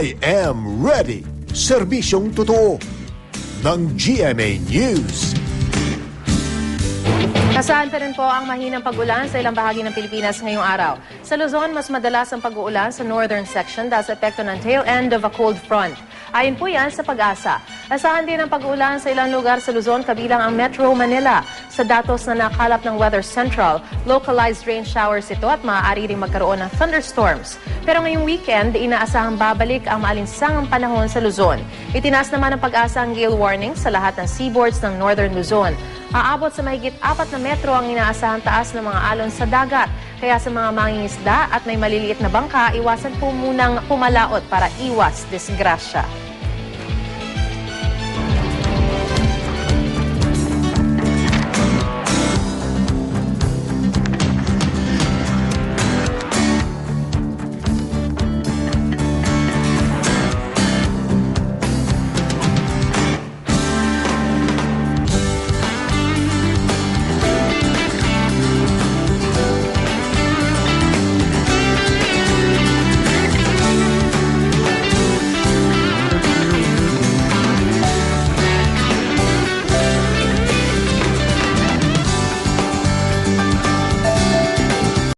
I am ready. Serbisyong totoo ng GMA News. Kasaan pa rin po ang mahinang pag-ulan sa ilang bahagi ng Pilipinas ngayong araw. Sa Luzon, mas madalas ang pag-uulan sa northern section dahil sa epekto ng tail end of a cold front. Ayon po yan sa pag-asa. Asahan din ang pag-uulan sa ilang lugar sa Luzon kabilang ang Metro Manila. Sa datos na nakalap ng Weather Central, localized rain showers ito at maaari rin magkaroon ng thunderstorms. Pero ngayong weekend, inaasahang babalik ang maalinsangang panahon sa Luzon. Itinaas naman ang pag-asa ang gale warning sa lahat ng seaboards ng northern Luzon. Aabot sa mahigit apat na metro ang inaasahang taas ng mga alon sa dagat. Kaya sa mga mangingisda at may maliliit na bangka, iwasan po munang pumalaot para iwas disgrasya.